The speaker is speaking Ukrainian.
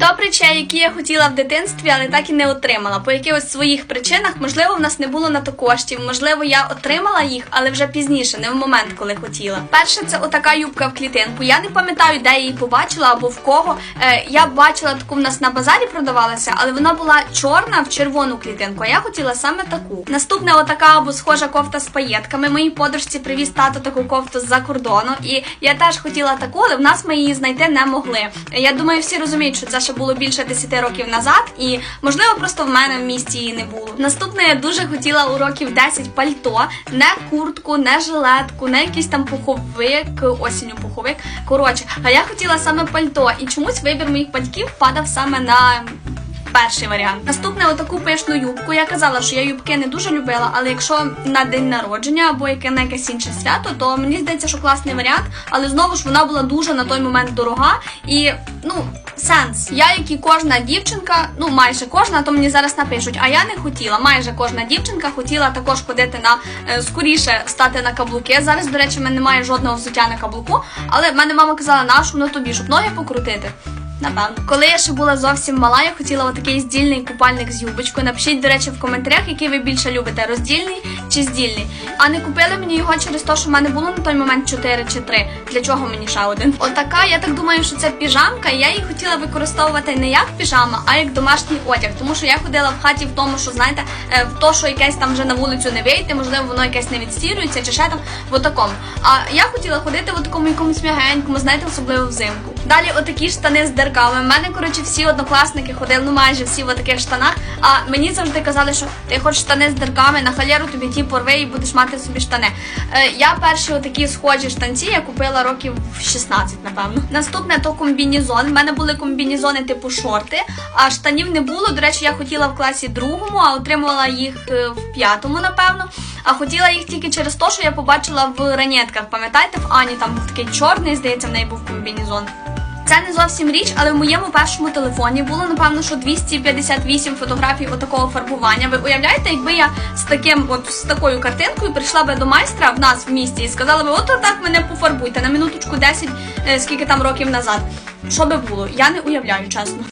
Топ речей, які я хотіла в дитинстві, але так і не отримала. По якихось своїх причинах, можливо, в нас не було на то коштів, можливо, я отримала їх, але вже пізніше, не в момент, коли хотіла. Перше, це отака юбка в клітинку. Я не пам'ятаю, де я її побачила або в кого. Е, я бачила таку в нас на базарі продавалася, але вона була чорна в червону клітинку. А я хотіла саме таку. Наступна отака або схожа кофта з паєтками. Моїй подружці привіз тато таку кофту з-за кордону. І я теж хотіла таку, але в нас ми її знайти не могли. Я думаю, всі розуміють, що це ще було більше 10 років назад, і можливо просто в мене в місті її не було. Наступне я дуже хотіла у років 10 пальто, не куртку, не жилетку, не якийсь там пуховик, осінню пуховик. Коротше, а я хотіла саме пальто, і чомусь вибір моїх батьків падав саме на. Перший варіант. Наступне отаку пишну юбку. Я казала, що я юбки не дуже любила, але якщо на день народження або яке на якесь інше свято, то мені здається, що класний варіант. Але знову ж вона була дуже на той момент дорога і ну. Сенс. Я, як і кожна дівчинка, ну майже кожна, то мені зараз напишуть. А я не хотіла. Майже кожна дівчинка хотіла також ходити на е, скоріше стати на каблуки. Зараз, до речі, в мене немає жодного взуття на каблуку, але в мене мама казала, нашу на тобі, щоб ноги покрутити. Напевно, коли я ще була зовсім мала, я хотіла отакий здільний купальник з юбочкою. Напишіть, до речі, в коментарях, який ви більше любите, роздільний чи здільний. А не купили мені його через те, що в мене було на той момент 4 чи 3. Для чого мені ще один? Отака, я так думаю, що це піжамка. і Я її хотіла використовувати не як піжама, а як домашній одяг. Тому що я ходила в хаті в тому, що знаєте, е, в то, що якесь там вже на вулицю не вийти, можливо, воно якесь не відстірюється, чи ще там в такому. А я хотіла ходити в такому якомусь м'ягенькому, знаєте, особливо взимку. Далі отакі штани з дирками. У мене, коротше, всі однокласники ходили, ну майже всі в таких штанах. А мені завжди казали, що ти хочеш штани з дирками, на халеру тобі ті порви і будеш мати собі штани. Е, я перші отакі схожі штанці я купила років в 16, напевно. Наступне то комбінізон. У мене були комбінізони типу шорти, а штанів не було. До речі, я хотіла в класі другому, а отримувала їх е, в п'ятому, напевно. А хотіла їх тільки через те, що я побачила в ранетках. Пам'ятаєте, в Ані там був такий чорний, здається, в неї був комбінізон. Це не зовсім річ, але в моєму першому телефоні було напевно, що 258 фотографій отакого фарбування. Ви уявляєте, якби я з таким, от з такою картинкою прийшла би до майстра в нас в місті і сказала би, от так мене пофарбуйте на минуточку 10, е, скільки там років назад. Що би було? Я не уявляю, чесно.